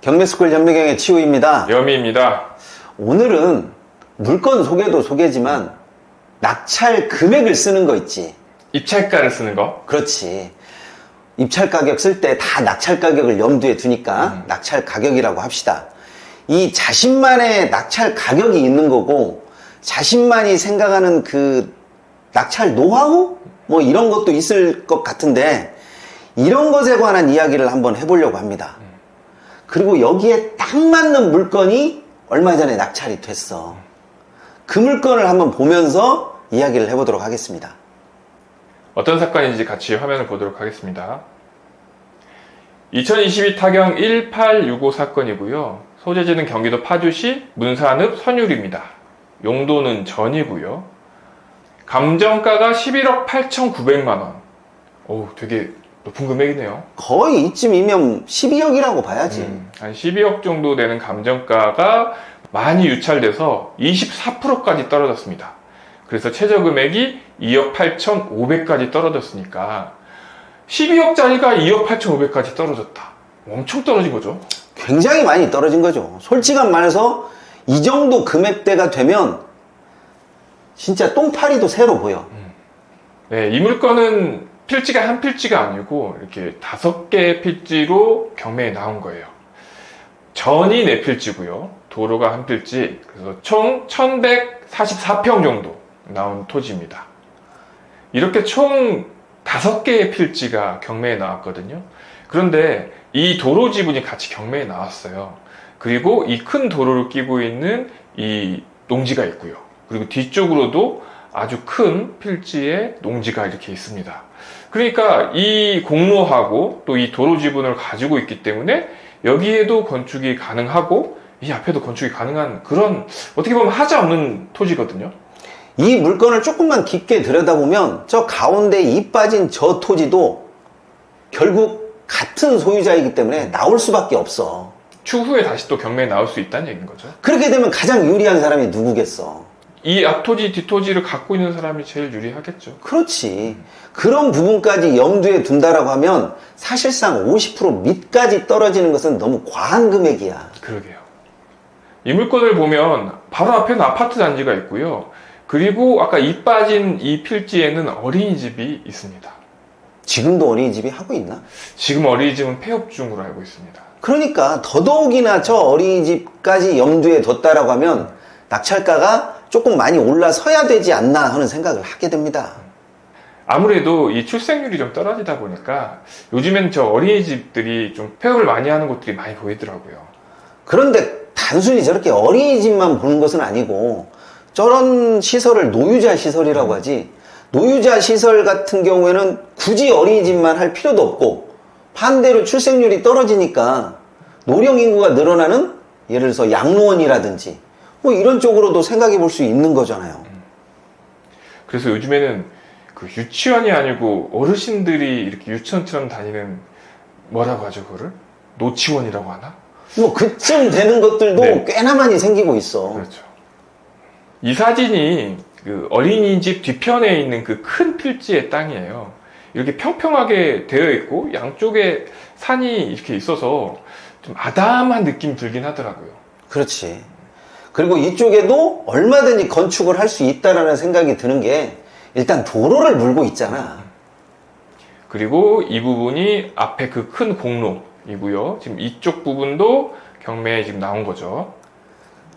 경매스쿨 현미경의 치우입니다. 여미입니다. 오늘은 물건 소개도 소개지만 낙찰 금액을 쓰는 거 있지. 입찰가를 쓰는 거. 그렇지. 입찰 가격 쓸 때 다 낙찰 가격을 염두에 두니까 낙찰 가격이라고 합시다. 이 자신만의 낙찰 가격이 있는 거고 자신만이 생각하는 그 낙찰 노하우 뭐 이런 것도 있을 것 같은데 이런 것에 관한 이야기를 한번 해보려고 합니다. 그리고 여기에 딱 맞는 물건이 얼마 전에 낙찰이 됐어. 그 물건을 한번 보면서 이야기를 해보도록 하겠습니다. 어떤 사건인지 같이 화면을 보도록 하겠습니다. 2022 타경 1865 사건이고요. 소재지는 경기도 파주시 문산읍 선율입니다. 용도는 전이고요. 감정가가 11억 8,900만 원. 오, 되게 높은 금액이네요. 거의 이쯤이면 12억이라고 봐야지. 음, 한 12억 정도 되는 감정가가 많이 유찰돼서 24%까지 떨어졌습니다. 그래서 최저 금액이 2억 8,500까지 떨어졌으니까 12억짜리가 2억 8,500까지 떨어졌다. 엄청 떨어진 거죠. 굉장히 많이 떨어진 거죠. 솔직한 말해서 이 정도 금액대가 되면 진짜 똥파리도 새로 보여. 네, 이 물건은 필지가 한 필지가 아니고 이렇게 다섯 개의 필지로 경매에 나온 거예요. 전이 네 필지고요. 도로가 한 필지. 그래서 총 1144평 정도 나온 토지입니다. 이렇게 총 다섯 개의 필지가 경매에 나왔거든요. 그런데 이 도로 지분이 같이 경매에 나왔어요. 그리고 이 큰 도로를 끼고 있는 이 농지가 있고요. 그리고 뒤쪽으로도 아주 큰 필지의 농지가 이렇게 있습니다. 그러니까 이 공로하고 또 이 도로 지분을 가지고 있기 때문에 여기에도 건축이 가능하고 이 앞에도 건축이 가능한 그런 어떻게 보면 하자 없는 토지거든요. 이 물건을 조금만 깊게 들여다보면 저 가운데 이 빠진 저 토지도 결국 같은 소유자이기 때문에 나올 수밖에 없어. 추후에 다시 또 경매에 나올 수 있다는 얘기인 거죠. 그렇게 되면 가장 유리한 사람이 누구겠어? 이 앞토지, 뒷토지를 갖고 있는 사람이 제일 유리하겠죠. 그렇지. 그런 부분까지 염두에 둔다라고 하면 사실상 50% 밑까지 떨어지는 것은 너무 과한 금액이야. 그러게요. 이 물건을 보면 바로 앞에는 아파트 단지가 있고요. 그리고 아까 이 빠진 이 필지에는 어린이집이 있습니다. 지금도 어린이집이 하고 있나? 지금 어린이집은 폐업 중으로 알고 있습니다. 그러니까 더더욱이나 저 어린이집까지 염두에 뒀다라고 하면 낙찰가가 조금 많이 올라서야 되지 않나 하는 생각을 하게 됩니다. 아무래도 이 출생률이 좀 떨어지다 보니까 요즘엔 저 어린이집들이 좀 폐업을 많이 하는 곳들이 많이 보이더라고요. 그런데 단순히 저렇게 어린이집만 보는 것은 아니고 저런 시설을 노유자 시설이라고 하지 노유자 시설 같은 경우에는 굳이 어린이집만 할 필요도 없고 반대로 출생률이 떨어지니까 노령 인구가 늘어나는 예를 들어서 양로원이라든지 뭐 이런 쪽으로도 생각해 볼 수 있는 거잖아요. 그래서 요즘에는 그 유치원이 아니고 어르신들이 이렇게 유치원처럼 다니는 뭐라고 하죠, 그거를? 노치원이라고 하나? 뭐 그쯤 되는 것들도 네. 꽤나 많이 생기고 있어. 그렇죠. 이 사진이 그 어린이집 뒤편에 있는 그 큰 필지의 땅이에요. 이렇게 평평하게 되어 있고 양쪽에 산이 이렇게 있어서 좀 아담한 느낌 들긴 하더라고요. 그렇지. 그리고 이쪽에도 얼마든지 건축을 할 수 있다라는 생각이 드는 게 일단 도로를 물고 있잖아. 그리고 이 부분이 앞에 그 큰 공로이고요. 지금 이쪽 부분도 경매에 지금 나온 거죠.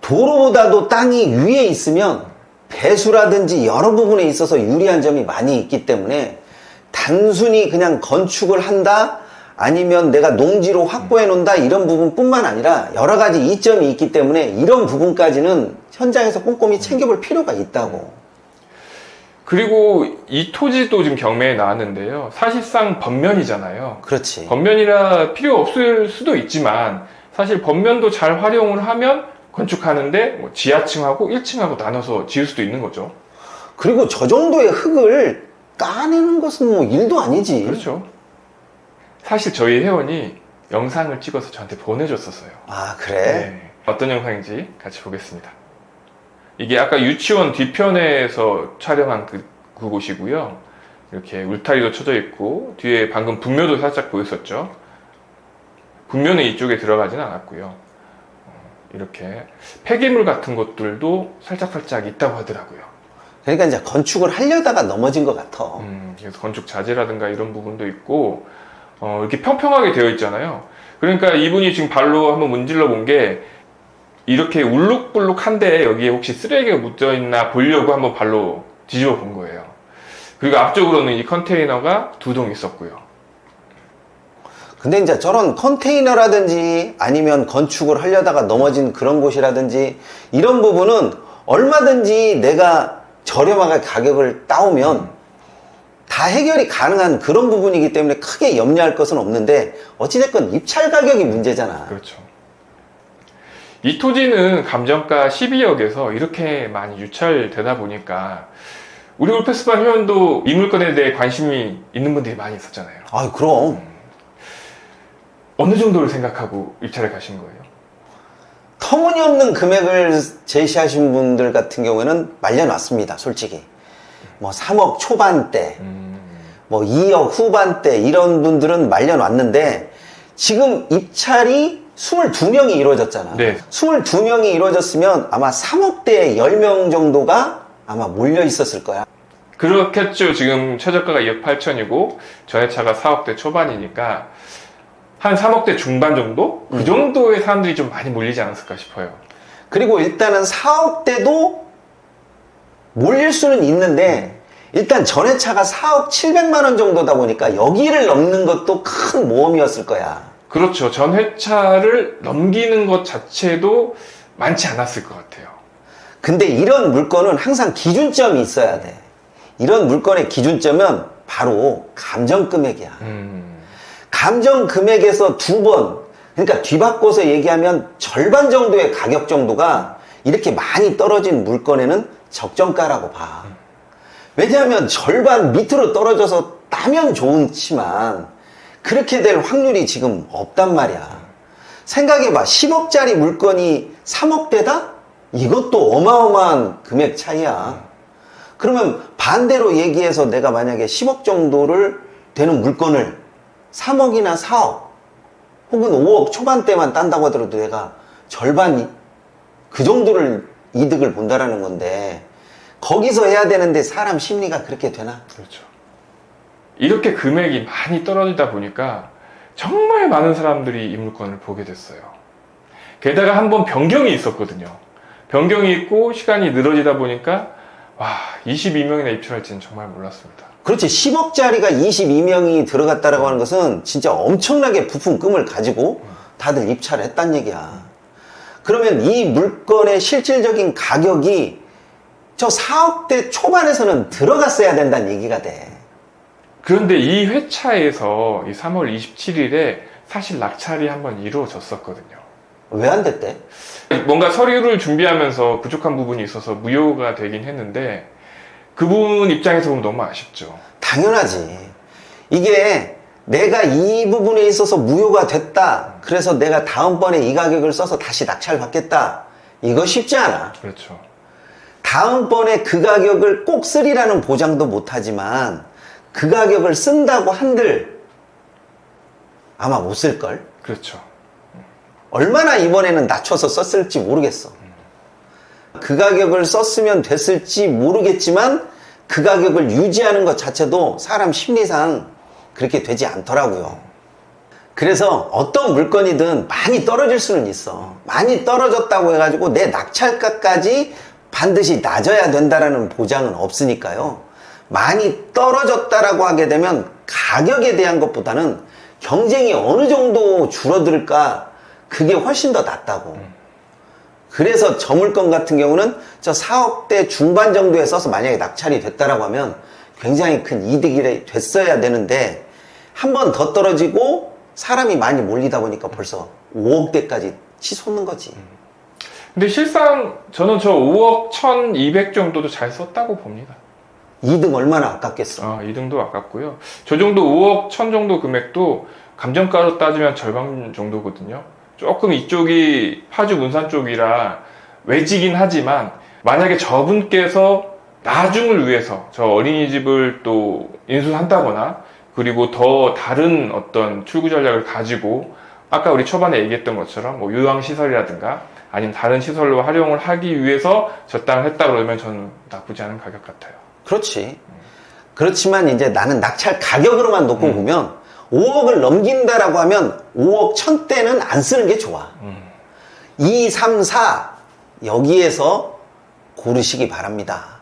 도로보다도 땅이 위에 있으면 배수라든지 여러 부분에 있어서 유리한 점이 많이 있기 때문에 단순히 그냥 건축을 한다 아니면 내가 농지로 확보해 놓는다 이런 부분뿐만 아니라 여러 가지 이점이 있기 때문에 이런 부분까지는 현장에서 꼼꼼히 챙겨볼 필요가 있다고. 그리고 이 토지도 지금 경매에 나왔는데요. 사실상 번면이잖아요. 그렇지. 번면이라 필요 없을 수도 있지만 사실 번면도 잘 활용을 하면 건축하는데 뭐 지하층하고 1층하고 나눠서 지을 수도 있는 거죠. 그리고 저 정도의 흙을 까내는 것은 뭐 일도 아니지. 그렇죠. 사실 저희 회원이 영상을 찍어서 저한테 보내줬었어요. 아, 그래? 네. 어떤 영상인지 같이 보겠습니다. 이게 아까 유치원 뒤편에서 촬영한 그, 그곳이고요. 이렇게 울타리도 쳐져 있고 뒤에 방금 분묘도 살짝 보였었죠. 국면은 이쪽에 들어가진 않았고요. 어, 이렇게 폐기물 같은 것들도 살짝살짝 있다고 하더라고요. 그러니까 이제 건축을 하려다가 넘어진 것 같아. 음, 그래서 건축 자재라든가 이런 부분도 있고 어, 이렇게 평평하게 되어 있잖아요. 그러니까 이분이 지금 발로 한번 문질러 본 게 이렇게 울룩불룩한데 여기에 혹시 쓰레기가 묻어 있나 보려고 한번 발로 뒤집어 본 거예요. 그리고 앞쪽으로는 이 컨테이너가 두 동 있었고요. 근데 이제 저런 컨테이너라든지 아니면 건축을 하려다가 넘어진 그런 곳이라든지 이런 부분은 얼마든지 내가 저렴하게 가격을 따오면 다 해결이 가능한 그런 부분이기 때문에 크게 염려할 것은 없는데 어찌됐건 입찰 가격이 문제잖아. 그렇죠. 이 토지는 감정가 12억에서 이렇게 많이 유찰되다 보니까 우리 올페스반 회원도 이 물건에 대해 관심이 있는 분들이 많이 있었잖아요. 아 그럼 어느 정도를 생각하고 입찰을 가신 거예요? 터무니없는 금액을 제시하신 분들 같은 경우에는 말려놨습니다. 솔직히 뭐 3억 초반대 음, 뭐 2억 후반대 이런 분들은 말려놨는데 지금 입찰이 22명이 이루어졌잖아. 네. 22명이 이루어졌으면 아마 3억대 10명 정도가 아마 몰려 있었을 거야. 그렇겠죠. 지금 최저가가 2억 8천이고 전해차가 4억대 초반이니까 한 3억대 중반 정도? 그 정도의 사람들이 좀 많이 몰리지 않았을까 싶어요. 그리고 일단은 4억대도 몰릴 수는 있는데 일단 전회차가 4억 7백만 원 정도다 보니까 여기를 넘는 것도 큰 모험이었을 거야. 그렇죠. 전 회차를 넘기는 것 자체도 많지 않았을 것 같아요. 근데 이런 물건은 항상 기준점이 있어야 돼. 이런 물건의 기준점은 바로 감정 금액이야. 음, 감정 금액에서 두 번, 그러니까 뒤바꿔서 얘기하면 절반 정도의 가격 정도가 이렇게 많이 떨어진 물건에는 적정가라고 봐. 왜냐하면 절반 밑으로 떨어져서 따면 좋지만 그렇게 될 확률이 지금 없단 말이야. 생각해봐. 10억짜리 물건이 3억대다? 이것도 어마어마한 금액 차이야. 그러면 반대로 얘기해서 내가 만약에 10억 정도를 되는 물건을 3억이나 4억 혹은 5억 초반대만 딴다고 하더라도 내가 절반 이- 그 정도를 이득을 본다라는 건데 거기서 해야 되는데 사람 심리가 그렇게 되나? 그렇죠. 이렇게 금액이 많이 떨어지다 보니까 정말 많은 사람들이 이 물건을 보게 됐어요. 게다가 한 번 변경이 있었거든요. 변경이 있고 시간이 늘어지다 보니까 와 22명이나 입찰할지는 정말 몰랐습니다. 그렇지 10억짜리가 22명이 들어갔다라고 하는 것은 진짜 엄청나게 부푼 꿈을 가지고 다들 입찰을 했단 얘기야. 그러면 이 물건의 실질적인 가격이 저 4억대 초반에서는 들어갔어야 된다는 얘기가 돼. 그런데 이 회차에서 이 3월 27일에 사실 낙찰이 한번 이루어졌었거든요. 왜 안 됐대? 뭔가 서류를 준비하면서 부족한 부분이 있어서 무효가 되긴 했는데 그분 입장에서 보면 너무 아쉽죠. 당연하지. 이게 내가 이 부분에 있어서 무효가 됐다. 그래서 내가 다음번에 이 가격을 써서 다시 낙찰 받겠다. 이거 쉽지 않아. 그렇죠. 다음번에 그 가격을 꼭 쓰리라는 보장도 못하지만 그 가격을 쓴다고 한들 아마 못 쓸걸? 그렇죠. 얼마나 이번에는 낮춰서 썼을지 모르겠어. 그 가격을 썼으면 됐을지 모르겠지만 그 가격을 유지하는 것 자체도 사람 심리상 그렇게 되지 않더라고요. 그래서 어떤 물건이든 많이 떨어질 수는 있어. 많이 떨어졌다고 해가지고 내 낙찰가까지 반드시 낮아야 된다라는 보장은 없으니까요. 많이 떨어졌다라고 하게 되면 가격에 대한 것보다는 경쟁이 어느 정도 줄어들까 그게 훨씬 더 낫다고. 그래서 저 물건 같은 경우는 저 4억대 중반 정도에 써서 만약에 낙찰이 됐다라고 하면 굉장히 큰 이득이 됐어야 되는데 한 번 더 떨어지고 사람이 많이 몰리다 보니까 벌써 5억대까지 치솟는 거지. 근데 실상 저는 저 5억 1,200 정도도 잘 썼다고 봅니다. 이득 얼마나 아깝겠어. 아, 2등도 아깝고요. 저 정도 5억 1,000 정도 금액도 감정가로 따지면 절반 정도거든요. 조금 이쪽이 파주 문산 쪽이라 외지긴 하지만 만약에 저분께서 나중을 위해서 저 어린이집을 또 인수한다거나 그리고 더 다른 어떤 출구 전략을 가지고 아까 우리 초반에 얘기했던 것처럼 뭐 요양 시설이라든가 아니면 다른 시설로 활용을 하기 위해서 저당을 했다 그러면 저는 나쁘지 않은 가격 같아요. 그렇지. 그렇지만 이제 나는 낙찰 가격으로만 놓고 음. 보면 5억을 넘긴다라고 하면 5억 천대는 안 쓰는 게 좋아. 음. 2, 3, 4 여기에서 고르시기 바랍니다.